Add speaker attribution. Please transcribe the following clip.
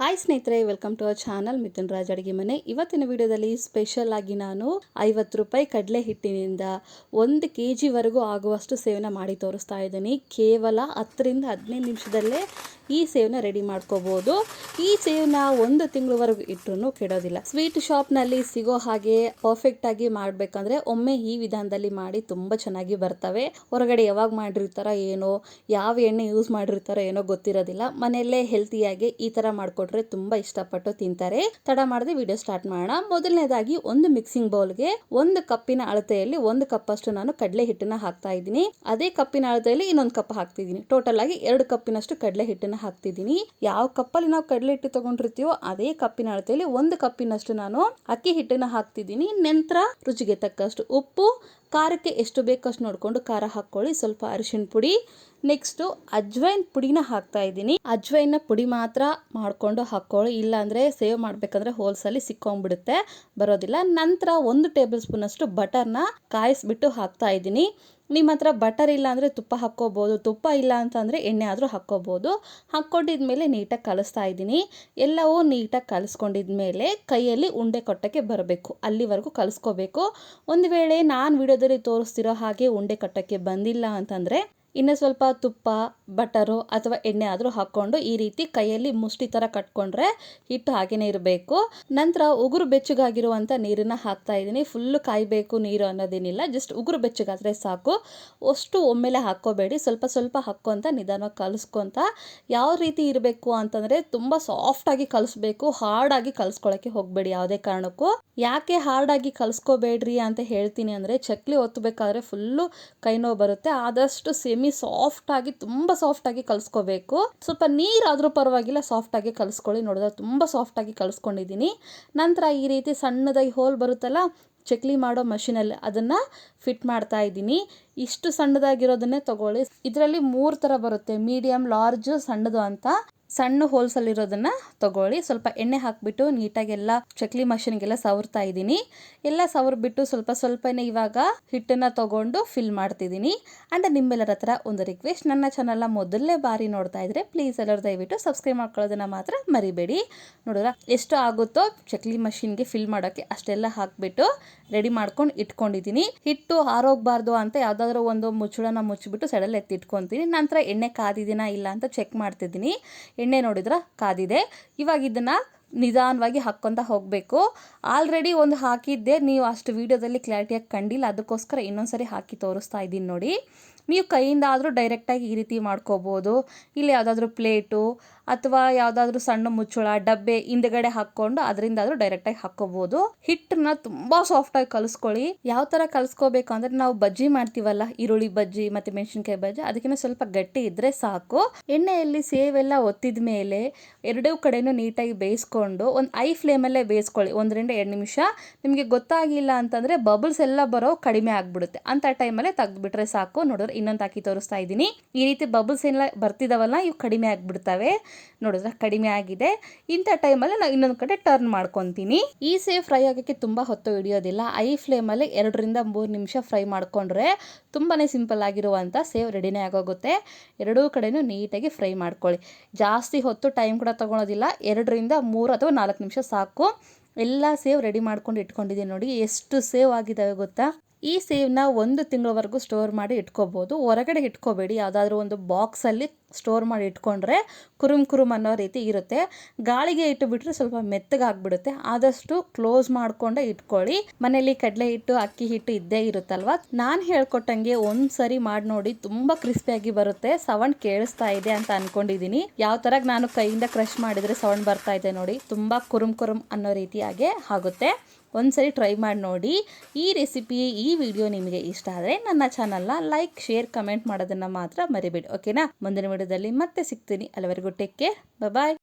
Speaker 1: Hi ಸ್ನೇಹಿತರೆ welcome to our channel Mithun Raj ಅಡುಗೆ ಮನೆ ಇವತ್ತಿನ ವಿಡಿಯೋದಲ್ಲಿ ಸ್ಪೆಷಲ್ ಆಗಿ ನಾನು ಐವತ್ತು ರೂಪಾಯಿ ಕಡಲೆ ಹಿಟ್ಟಿನಿಂದ ಒಂದು ಕೆ ಜಿವರೆಗೂ ಆಗುವಷ್ಟು ಸೇವನೆ ಮಾಡಿ ತೋರಿಸ್ತಾ ಇದ್ದೀನಿ. ಕೇವಲ ಹತ್ತರಿಂದ ಹದಿನೈದು ನಿಮಿಷದಲ್ಲೇ ಈ ಸೇವನ ರೆಡಿ ಮಾಡ್ಕೋಬೋದು. ಈ ಸೇವನ ಒಂದು ತಿಂಗಳವರೆಗೂ ಇಟ್ಟರೂ ಕೆಡೋದಿಲ್ಲ. ಸ್ವೀಟ್ ಶಾಪ್ನಲ್ಲಿ ಸಿಗೋ ಹಾಗೆ ಪರ್ಫೆಕ್ಟ್ ಆಗಿ ಮಾಡಬೇಕಂದ್ರೆ ಒಮ್ಮೆ ಈ ವಿಧಾನದಲ್ಲಿ ಮಾಡಿ ತುಂಬ ಚೆನ್ನಾಗಿ ಬರ್ತವೆ. ಹೊರಗಡೆ ಯಾವಾಗ ಮಾಡಿರ್ತಾರೋ ಏನೋ, ಯಾವ ಎಣ್ಣೆ ಯೂಸ್ ಮಾಡಿರ್ತಾರೋ ಏನೋ ಗೊತ್ತಿರೋದಿಲ್ಲ. ಮನೆಯಲ್ಲೇ ಹೆಲ್ತಿಯಾಗಿ ಈ ಥರ ಮಾಡಿಕೊಟ್ರೆ ತುಂಬ ಇಷ್ಟಪಟ್ಟು ತಿಂತಾರೆ. ತಡ ಮಾಡದೆ ವಿಡಿಯೋ ಸ್ಟಾರ್ಟ್ ಮಾಡೋಣ. ಮೊದಲನೇದಾಗಿ ಒಂದು ಮಿಕ್ಸಿಂಗ್ ಬೌಲ್ಗೆ ಒಂದು ಕಪ್ಪಿನ ಅಳತೆಯಲ್ಲಿ ಒಂದು ಕಪ್ ಅಷ್ಟು ನಾನು ಕಡಲೆ ಹಿಟ್ಟನ್ನ ಹಾಕ್ತಾ ಇದ್ದೀನಿ. ಅದೇ ಕಪ್ಪಿನ ಅಳತೆಯಲ್ಲಿ ಇನ್ನೊಂದು ಕಪ್ ಹಾಕ್ತಿದ್ದೀನಿ. ಟೋಟಲ್ ಆಗಿ ಎರಡು ಕಪ್ಪಿನಷ್ಟು ಕಡಲೆ ಹಿಟ್ಟನ್ನ ಹಾಕ್ತಿದ್ದೀನಿ. ಯಾವ ಕಪ್ಪಲ್ಲಿ ನಾವು ಕಡಲೆ ಹಿಟ್ಟು ತಗೊಂಡಿರ್ತೀವೋ ಅದೇ ಕಪ್ಪಿನ ಅಳತೆಯಲ್ಲಿ ಒಂದು ಕಪ್ಪಿನಷ್ಟು ನಾನು ಅಕ್ಕಿ ಹಿಟ್ಟನ್ನ ಹಾಕ್ತಿದ್ದೀನಿ. ನಂತರ ರುಚಿಗೆ ತಕ್ಕಷ್ಟು ಉಪ್ಪು, ಖಾರಕ್ಕೆ ಎಷ್ಟು ಬೇಕಷ್ಟು ನೋಡಿಕೊಂಡು ಖಾರ ಹಾಕ್ಕೊಳ್ಳಿ. ಸ್ವಲ್ಪ ಅರಿಶಿಣ ಪುಡಿ ನೆಕ್ಸ್ಟು ಅಜ್ವೈನ್ ಪುಡಿನ ಹಾಕ್ತಾ ಇದ್ದೀನಿ. ಅಜ್ವೈನ್ನ ಪುಡಿ ಮಾತ್ರ ಮಾಡಿಕೊಂಡು ಹಾಕ್ಕೊಳ್ಳಿ. ಇಲ್ಲಾಂದರೆ ಸೇವ್ ಮಾಡಬೇಕಂದ್ರೆ ಹೋಲ್ಸಲ್ಲಿ ಸಿಕ್ಕೊಂಡ್ಬಿಡುತ್ತೆ. ಬರೋದಿಲ್ಲ. ನಂತರ ಒಂದು ಟೇಬಲ್ ಸ್ಪೂನಷ್ಟು ಬಟರ್ನ ಕಾಯಿಸ್ಬಿಟ್ಟು ಹಾಕ್ತಾ ಇದ್ದೀನಿ. ನಿಮ್ಮ ಹತ್ರ ಬಟರ್ ಇಲ್ಲ ಅಂದರೆ ತುಪ್ಪ ಹಾಕ್ಕೋಬೋದು. ತುಪ್ಪ ಇಲ್ಲ ಅಂತಂದರೆ ಎಣ್ಣೆ ಆದರೂ ಹಾಕ್ಕೋಬೋದು. ಹಾಕ್ಕೊಂಡಿದ್ಮೇಲೆ ನೀಟಾಗಿ ಕಲಿಸ್ತಾ ಇದ್ದೀನಿ. ಎಲ್ಲವೂ ನೀಟಾಗಿ ಕಲಿಸ್ಕೊಂಡಿದ್ಮೇಲೆ ಕೈಯಲ್ಲಿ ಉಂಡೆ ಕಟ್ಟಕ್ಕೆ ಬರಬೇಕು. ಅಲ್ಲಿವರೆಗೂ ಕಲಿಸ್ಕೋಬೇಕು. ಒಂದು ವೇಳೆ ನಾನು ವಿಡಿಯೋದಲ್ಲಿ ತೋರಿಸ್ತಿರೋ ಹಾಗೆ ಉಂಡೆ ಕಟ್ಟಕ್ಕೆ ಬಂದಿಲ್ಲ ಅಂತಂದರೆ ಇನ್ನು ಸ್ವಲ್ಪ ತುಪ್ಪ, ಬಟರು ಅಥವಾ ಎಣ್ಣೆ ಆದರೂ ಹಾಕ್ಕೊಂಡು ಈ ರೀತಿ ಕೈಯಲ್ಲಿ ಮುಷ್ಟಿ ಥರ ಕಟ್ಕೊಂಡ್ರೆ ಹಿಟ್ಟು ಹಾಗೆಯೇ ಇರಬೇಕು. ನಂತರ ಉಗುರು ಬೆಚ್ಚಗಾಗಿರುವಂಥ ನೀರನ್ನು ಹಾಕ್ತಾ ಇದ್ದೀನಿ. ಫುಲ್ಲು ಕಾಯಬೇಕು ನೀರು ಅನ್ನೋದೇನಿಲ್ಲ ಜಸ್ಟ್ ಉಗುರು ಬೆಚ್ಚಗಾದರೆ ಸಾಕು. ಅಷ್ಟು ಒಮ್ಮೆಲೆ ಹಾಕ್ಕೋಬೇಡಿ. ಸ್ವಲ್ಪ ಸ್ವಲ್ಪ ಹಾಕ್ಕೊಂತ ನಿಧಾನವಾಗಿ ಕಲಸ್ಕೊಂತ ಯಾವ ರೀತಿ ಇರಬೇಕು ಅಂತಂದರೆ ತುಂಬ ಸಾಫ್ಟಾಗಿ ಕಲಿಸ್ಬೇಕು, ಹಾರ್ಡಾಗಿ ಕಲಿಸ್ಕೊಳ್ಳೋಕ್ಕೆ ಹೋಗಬೇಡಿ ಯಾವುದೇ ಕಾರಣಕ್ಕೂ. ಯಾಕೆ ಹಾರ್ಡಾಗಿ ಕಲಿಸ್ಕೋಬೇಡ್ರಿ ಅಂತ ಹೇಳ್ತೀನಿ ಅಂದರೆ, ಚಕ್ಲಿ ಒತ್ತಬೇಕಾದ್ರೆ ಫುಲ್ಲು ಕೈ ಬರುತ್ತೆ. ಆದಷ್ಟು ಸೆಮಿ ಸಾಫ್ಟಾಗಿ ತುಂಬ ಸಾಫ್ಟಾಗಿ ಕಲಿಸ್ಕೋಬೇಕು. ಸ್ವಲ್ಪ ನೀರಾದರೂ ಪರವಾಗಿಲ್ಲ ಸಾಫ್ಟಾಗಿ ಕಲಿಸ್ಕೊಳ್ಳಿ. ನೋಡಿದ್ರೆ ತುಂಬ ಸಾಫ್ಟಾಗಿ ಕಲಿಸ್ಕೊಂಡಿದ್ದೀನಿ. ನಂತರ ಈ ರೀತಿ ಸಣ್ಣದಾಗಿ ಹೋಲ್ ಬರುತ್ತಲ್ಲ, ಚಕ್ಲಿ ಮಾಡೋ ಮಷಿನಲ್ಲಿ ಅದನ್ನು ಫಿಟ್ ಮಾಡ್ತಾ ಇದ್ದೀನಿ. ಇಷ್ಟು ಸಣ್ಣದಾಗಿರೋದನ್ನೇ ತಗೊಳ್ಳಿ. ಇದರಲ್ಲಿ ಮೂರು ಥರ ಬರುತ್ತೆ ಮೀಡಿಯಮ್ ಲಾರ್ಜ್ ಸಣ್ಣದು ಅಂತ. ಸಣ್ಣ ಹೋಲ್ಸಲ್ಲಿರೋದನ್ನು ತಗೊಳ್ಳಿ. ಸ್ವಲ್ಪ ಎಣ್ಣೆ ಹಾಕಿಬಿಟ್ಟು ನೀಟಾಗಿ ಎಲ್ಲ ಚಕ್ಲಿ ಮಷಿನ್ಗೆಲ್ಲ ಸವರ್ತಾ ಇದ್ದೀನಿ. ಎಲ್ಲ ಸವರ್ಬಿಟ್ಟು ಸ್ವಲ್ಪ ಸ್ವಲ್ಪನೇ ಇವಾಗ ಹಿಟ್ಟನ್ನು ತಗೊಂಡು ಫಿಲ್ ಮಾಡ್ತಿದ್ದೀನಿ. ಆ್ಯಂಡ್ ನಿಮ್ಮೆಲ್ಲರ ಹತ್ರ ಒಂದು ರಿಕ್ವೆಸ್ಟ್ ನನ್ನ ಚಾನಲ್ನ ಮೊದಲನೇ ಬಾರಿ ನೋಡ್ತಾ ಇದ್ರೆ ಪ್ಲೀಸ್ ಎಲ್ಲರೂ ದಯವಿಟ್ಟು ಸಬ್ಸ್ಕ್ರೈಬ್ ಮಾಡ್ಕೊಳ್ಳೋದನ್ನು ಮಾತ್ರ ಮರಿಬೇಡಿ. ನೋಡಿದ್ರ? ಎಷ್ಟು ಆಗುತ್ತೋ ಚಕ್ಲಿ ಮಷಿನ್ಗೆ ಫಿಲ್ ಮಾಡೋಕ್ಕೆ ಅಷ್ಟೆಲ್ಲ ಹಾಕಿಬಿಟ್ಟು ರೆಡಿ ಮಾಡ್ಕೊಂಡು ಇಟ್ಕೊಂಡಿದ್ದೀನಿ. ಹಿಟ್ಟು ಆರೋಗ್ಬಾರ್ದು ಅಂತ ಯಾವುದಾದ್ರೂ ಒಂದು ಮುಚ್ಚಳನ ಮುಚ್ಚಿಬಿಟ್ಟು ಸಡಲ್ ಎತ್ತಿಟ್ಕೊತೀನಿ. ನಂತರ ಎಣ್ಣೆ ಕಾದಿದ್ದೀನಾ ಇಲ್ಲ ಅಂತ ಚೆಕ್ ಮಾಡ್ತಿದ್ದೀನಿ. ಎಣ್ಣೆ ನೋಡಿದ್ರೆ ಕಾದಿದೆ. ಇವಾಗ ಇದನ್ನು ನಿಧಾನವಾಗಿ ಹಾಕ್ಕೊತ ಹೋಗಬೇಕು. ಆಲ್ರೆಡಿ ಒಂದು ಹಾಕಿದ್ದೆ. ನೀವು ಅಷ್ಟು ವೀಡಿಯೋದಲ್ಲಿ ಕ್ಲಾರಿಟಿಯಾಗಿ ಕಂಡಿಲ್ಲ. ಅದಕ್ಕೋಸ್ಕರ ಇನ್ನೊಂದ್ಸರಿ ಹಾಕಿ ತೋರಿಸ್ತಾ ಇದ್ದೀನಿ ನೋಡಿ. ನೀವು ಕೈಯಿಂದ ಆದರೂ ಡೈರೆಕ್ಟಾಗಿ ಈ ರೀತಿ ಮಾಡ್ಕೋಬೋದು. ಇಲ್ಲಿ ಯಾವುದಾದ್ರೂ ಪ್ಲೇಟು ಅಥವಾ ಯಾವುದಾದ್ರೂ ಸಣ್ಣ ಮುಚ್ಚಳ, ಡಬ್ಬೆ ಹಿಂದೆಗಡೆ ಹಾಕ್ಕೊಂಡು ಅದರಿಂದ ಆದರೂ ಡೈರೆಕ್ಟಾಗಿ ಹಾಕ್ಕೋಬೋದು. ಹಿಟ್ಟನ್ನ ತುಂಬ ಸಾಫ್ಟಾಗಿ ಕಲಿಸ್ಕೊಳ್ಳಿ. ಯಾವ ಥರ ಕಲಿಸ್ಕೋಬೇಕು ಅಂದರೆ ನಾವು ಬಜ್ಜಿ ಮಾಡ್ತೀವಲ್ಲ, ಈರುಳ್ಳಿ ಬಜ್ಜಿ ಮತ್ತು ಮೆಣಸಿನ್ಕಾಯಿ ಬಜ್ಜಿ ಅದಕ್ಕಿಂತ ಸ್ವಲ್ಪ ಗಟ್ಟಿ ಇದ್ದರೆ ಸಾಕು. ಎಣ್ಣೆಯಲ್ಲಿ ಸೇವೆಲ್ಲ ಒತ್ತಿದ ಮೇಲೆ ಎರಡೂ ಕಡೆನೂ ನೀಟಾಗಿ ಬೇಯಿಸ್ಕೊಂಡು ಒಂದು ಐ ಫ್ಲೇಮಲ್ಲೇ ಬೇಯಿಸ್ಕೊಳ್ಳಿ, ಒಂದರಿಂದ ಎರಡು ನಿಮಿಷ. ನಿಮಗೆ ಗೊತ್ತಾಗಿಲ್ಲ ಅಂತಂದರೆ ಬಬಲ್ಸ್ ಎಲ್ಲ ಬರೋ ಕಡಿಮೆ ಆಗಿಬಿಡುತ್ತೆ. ಅಂಥ ಟೈಮಲ್ಲೇ ತೆಗೆದುಬಿಟ್ರೆ ಸಾಕು. ನೋಡಿದ್ರೆ ಇನ್ನೊಂದು ಹಾಕಿ ತೋರಿಸ್ತಾ ಇದ್ದೀನಿ. ಈ ರೀತಿ ಬಬಲ್ಸ್ ಎಲ್ಲ ಬರ್ತಿದ್ದಾವಲ್ಲ ಇವು ಕಡಿಮೆ ಆಗಿಬಿಡ್ತವೆ. ನೋಡಿದ್ರೆ? ಕಡಿಮೆ ಆಗಿದೆ. ಇಂಥ ಟೈಮಲ್ಲಿ ನಾವು ಇನ್ನೊಂದು ಕಡೆ ಟರ್ನ್ ಮಾಡ್ಕೊತೀನಿ. ಈ ಸೇವ್ ಫ್ರೈ ಆಗೋಕ್ಕೆ ತುಂಬ ಹೊತ್ತು ಹಿಡಿಯೋದಿಲ್ಲ. ಐ ಫ್ಲೇಮಲ್ಲಿ ಎರಡರಿಂದ ಮೂರು ನಿಮಿಷ ಫ್ರೈ ಮಾಡಿಕೊಂಡ್ರೆ ತುಂಬಾ ಸಿಂಪಲ್ ಆಗಿರುವಂಥ ಸೇವ್ ರೆಡಿನೇ ಆಗೋಗುತ್ತೆ. ಎರಡೂ ಕಡೆಯೂ ನೀಟಾಗಿ ಫ್ರೈ ಮಾಡ್ಕೊಳ್ಳಿ. ಜಾಸ್ತಿ ಹೊತ್ತು ಟೈಮ್ ಕೂಡ ತೊಗೊಳೋದಿಲ್ಲ. ಎರಡರಿಂದ ಮೂರು ಅಥವಾ ನಾಲ್ಕು ನಿಮಿಷ ಸಾಕು. ಎಲ್ಲ ಸೇವ್ ರೆಡಿ ಮಾಡ್ಕೊಂಡು ಇಟ್ಕೊಂಡಿದ್ದೀನಿ ನೋಡಿ, ಎಷ್ಟು ಸೇವ್ ಆಗಿದ್ದಾವೆ ಗೊತ್ತಾ? ಈ ಸೇವ್ನ ಒಂದು ತಿಂಗಳವರೆಗೂ ಸ್ಟೋರ್ ಮಾಡಿ ಇಟ್ಕೋಬೋದು. ಹೊರಗಡೆ ಇಟ್ಕೋಬೇಡಿ. ಯಾವುದಾದ್ರೂ ಒಂದು ಬಾಕ್ಸಲ್ಲಿ ಸ್ಟೋರ್ ಮಾಡಿ ಇಟ್ಕೊಂಡ್ರೆ ಕುರುಮ್ ಕುರುಮ್ ಅನ್ನೋ ರೀತಿ ಇರುತ್ತೆ. ಗಾಳಿಗೆ ಇಟ್ಟುಬಿಟ್ರೆ ಸ್ವಲ್ಪ ಮೆತ್ತಗಾಗ್ಬಿಡುತ್ತೆ. ಆದಷ್ಟು ಕ್ಲೋಸ್ ಮಾಡಿಕೊಂಡೆ ಇಟ್ಕೊಳ್ಳಿ. ಮನೇಲಿ ಕಡಲೆ ಹಿಟ್ಟು, ಅಕ್ಕಿ ಹಿಟ್ಟು ಇದ್ದೇ ಇರುತ್ತಲ್ವ? ನಾನು ಹೇಳ್ಕೊಟ್ಟಂಗೆ ಒಂದು ಸರಿ ಮಾಡಿ ನೋಡಿ ತುಂಬ ಕ್ರಿಸ್ಪಿಯಾಗಿ ಬರುತ್ತೆ. ಸೌಂಡ್ ಕೇಳಿಸ್ತಾ ಇದೆ ಅಂತ ಅನ್ಕೊಂಡಿದ್ದೀನಿ ಯಾವ ಥರ ನಾನು ಕೈಯಿಂದ ಕ್ರಶ್ ಮಾಡಿದರೆ ಸೌಂಡ್ ಬರ್ತಾ ಇದೆ ನೋಡಿ. ತುಂಬ ಕುರುಮ್ ಕುರುಮ್ ಅನ್ನೋ ರೀತಿಯಾಗೆ ಆಗುತ್ತೆ. ಒಂದ್ಸರಿ ಟ್ರೈ ಮಾಡಿ ನೋಡಿ. ಈ ರೆಸಿಪಿ ಈ ವಿಡಿಯೋ ನಿಮಗೆ ಇಷ್ಟ ಆದರೆ ನನ್ನ ಚಾನಲ್ನ ಲೈಕ್ ಶೇರ್ ಕಮೆಂಟ್ ಮಾಡೋದನ್ನು ಮಾತ್ರ ಮರಿಬೇಡಿ. ಓಕೆನಾ ಮುಂದಿನ ವಿಡಿಯೋದಲ್ಲಿ ಮತ್ತೆ ಸಿಗ್ತೀನಿ. ಅಲ್ಲಿವರೆಗೂ ಟೇಕ್ ಕೇರ್ ಬಾಯ್